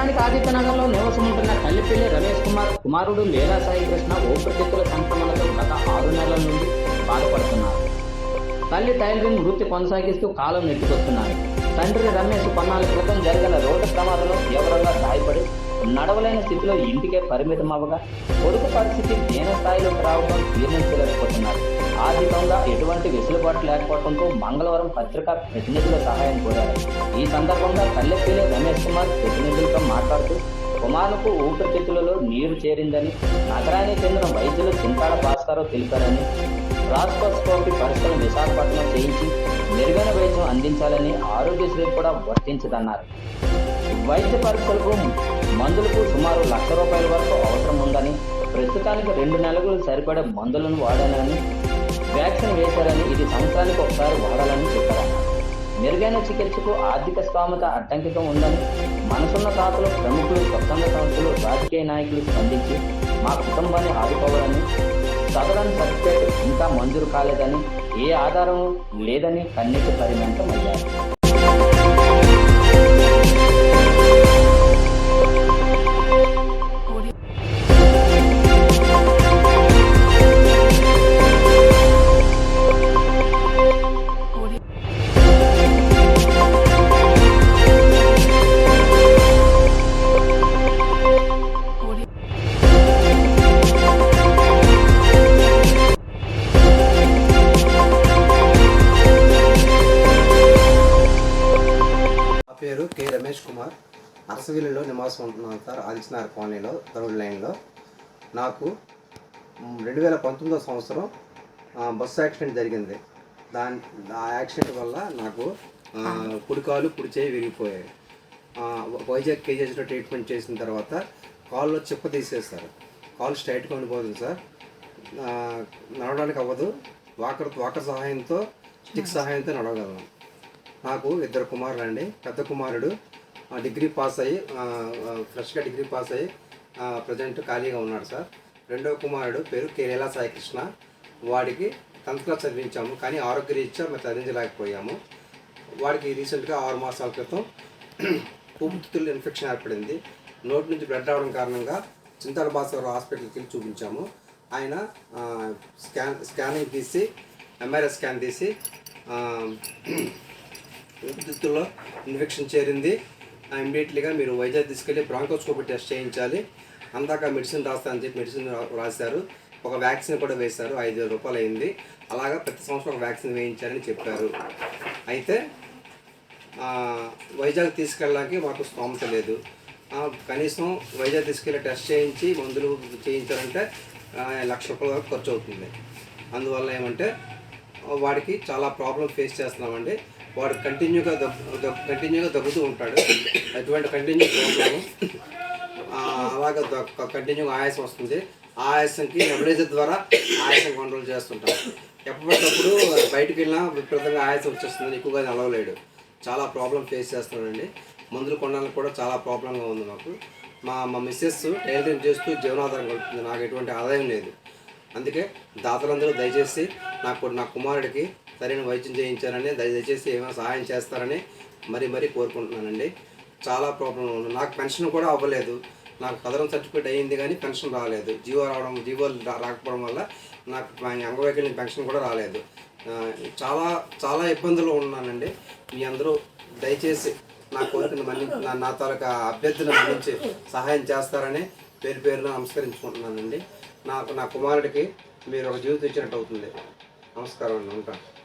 స్థానిక ఆదిత్యనగర్లో నివసముంటున్న కల్లిపల్లి రమేష్ కుమార్ కుమారుడు లీలా సాయి కృష్ణ ఊపిరితిత్తుల సంక్రమణతో గత ఆరు నెలల నుండి బాధపడుతున్నారు. తల్లి టైలరింగ్ వృత్తి కొనసాగిస్తూ కాలం నెట్టుకొస్తున్నారు. తండ్రి రమేష్ కొన్నాళ్ళ క్రితం జరిగిన రోడ్డు ప్రమాదంలో తీవ్రంగా గాయపడి నడవలేని స్థితిలో ఇంటికే పరిమితం అవ్వగా కొడుకు పరిస్థితి దీన స్థాయిలోకి రావడం జీర్ణించలేకపోతున్నారు ఆర్థికంగా ఎటువంటి వెసులుబాటు లేకపోవడంతో మంగళవారం పత్రికా ప్రతినిధుల సహాయం కోరారు. ఈ సందర్భంగా పల్లెపల్లి రమేష్ కుమార్ ప్రతినిధులతో మాట్లాడుతూ కుమారుకు ఊపిరితిత్తులలో నీరు చేరిందని నగరానికి చెందిన వైద్యులు చింతాల భాస్కరరావు తెలిపారని రాస్కోస్కోపీ పరిస్థితులు విశాఖపట్నం చేయించి మెరుగైన వైద్యం అందించాలని ఆరోగ్యశ్రీ కూడా వర్తించదన్నారు. వైద్య పరీక్షలకు మందులకు సుమారు లక్ష రూపాయల వరకు అవసరం ఉందని ప్రస్తుతానికి రెండు నెలలు సరిపడే మందులను వాడాలని వ్యాక్సిన్ వేశారని ఇది సంవత్సరానికి ఒకసారి వాడాలని చెప్పారు. మెరుగైన చికిత్సకు ఆర్థిక స్థోమత అడ్డంకితం ఉందని మనసున్న తాతలు ప్రముఖులు స్వచ్ఛంద సంస్థలు రాజకీయ నాయకులు స్పందించి మా కుటుంబాన్ని ఆదుకోవాలని సదరన్ సర్టిఫికేట్ ఇంకా మంజూరు కాలేదని ఏ ఆధారం లేదని కన్నీటి పరిమితం అయ్యారు. పేరు కె రమేష్ కుమార్. అరసవిల్లిలో నివాసం ఉంటున్నాను సార్ ఆదిత్యనాథ్ కాలనీలో థర్డ్ లైన్లో. నాకు రెండు వేల పంతొమ్మిదో సంవత్సరం బస్సు యాక్సిడెంట్ జరిగింది. దాని ఆ యాక్సిడెంట్ వల్ల నాకు ఆ, కుడి చేయి విరిగిపోయాయి. వైజాగ్ కేజీఎస్లో ట్రీట్మెంట్ చేసిన తర్వాత కాల్లో చిప్ప తీసేస్తారు కాలు స్ట్రైట్గా ఉండిపోతుంది సార్. నడవడానికి అవ్వదు. వాకర్ వాకర్ సహాయంతో స్టిక్ సహాయంతో నడవగలను. నాకు ఇద్దరు కుమారులు అండి పెద్ద కుమారుడు డిగ్రీ పాస్ అయ్యి ఫ్రెష్గా డిగ్రీ పాస్ అయ్యి ప్రజెంట్ ఖాళీగా ఉన్నాడు సార్. రెండవ కుమారుడు పేరు కేరేలా సాయికృష్ణ. వాడికి టెన్త్ క్లాస్ చదివించాము కానీ ఆరోగ్య రీత్యా మేము చదివించలేకపోయాము. వాడికి రీసెంట్గా ఆరు మాసాల క్రితం ఊపిరితిత్తుల్లో ఇన్ఫెక్షన్ ఏర్పడింది. నోటి నుంచి బ్లడ్ రావడం కారణంగా చింతాడ భాస్కర్ హాస్పిటల్కి వెళ్ళి చూపించాము. ఆయన స్కాన్ స్కానింగ్ తీసి ఎంఆర్ఐ స్కాన్ తీసి ఊపిరితిత్తుల్లో ఇన్ఫెక్షన్ చేరింది. ఇమ్మీడియట్లీగా మీరు వైజాగ్ తీసుకెళ్ళి బ్రాంకోస్కోపీ టెస్ట్ చేయించాలి. అందాక మెడిసిన్ రాస్తా అని చెప్పి మెడిసిన్ రాశారు. ఒక వ్యాక్సిన్ కూడా వేశారు. ఐదు వేల రూపాయలు అయింది. అలాగా ప్రతి సంవత్సరం ఒక వ్యాక్సిన్ వేయించారని చెప్పారు. అయితే వైజాగ్ తీసుకెళ్ళడానికి మాకు స్తోమత లేదు. కనీసం వైజాగ్ తీసుకెళ్ళి టెస్ట్ చేయించి మందులు చేయించాలంటే లక్ష రూపాయల వరకు ఖర్చు అవుతుంది. అందువల్ల ఏమంటే వాడికి చాలా ప్రాబ్లం ఫేస్ చేస్తున్నామండి. వాడు కంటిన్యూగా దగ్గు కంటిన్యూగా దగ్గుతూ ఉంటాడు. అటువంటి కంటిన్యూ ప్రాబ్లము అలాగే కంటిన్యూగా ఆయాసం వస్తుంది. ఆ ఆయాసంకి నెబులైజర్ ద్వారా ఆయాసం కంట్రోల్ చేస్తుంటాం. ఎప్పటికప్పుడు బయటికి వెళ్ళినా విపరీతంగా ఆయాసం వచ్చేస్తుంది ఎక్కువగా అలవలేడు చాలా ప్రాబ్లం ఫేస్ చేస్తున్నాడండి. మందులు కొనడానికి కూడా చాలా ప్రాబ్లంగా ఉంది మాకు. మా మా మిస్సెస్ టైలరింగ్ చేస్తూ జీవనాధారం కలుపుతుంది నాకు ఎటువంటి ఆదాయం లేదు. అందుకే దాతలందరూ దయచేసి నాకు నా కుమారుడికి సరైన వైద్యం చేయించారని దయచేసి ఏమైనా సహాయం చేస్తారని మరీ మరీ కోరుకుంటున్నానండి. చాలా ప్రాబ్లం ఉంది నాకు పెన్షన్ కూడా అవ్వలేదు. నాకు కదరం సర్టిఫికేట్ అయ్యింది కానీ పెన్షన్ రాలేదు. జీవో రావడం జీవో రా- రాకపోవడం వల్ల నాకు మా అంగవైకల్యం పెన్షన్ కూడా రాలేదు. చాలా చాలా ఇబ్బందులు ఉన్నానండి. మీ అందరూ దయచేసి నా కోరికను మన్ని నా నా తాలూకా అభ్యర్థిని మన్నించి సహాయం చేస్తారని పేరు పేరున నమస్కరించుకుంటున్నానండి. నాకు నా కుమారుడికి మీరు ఒక జీవితం ఇచ్చినట్టు అవుతుంది. నమస్కారం అండి ఉంటాను.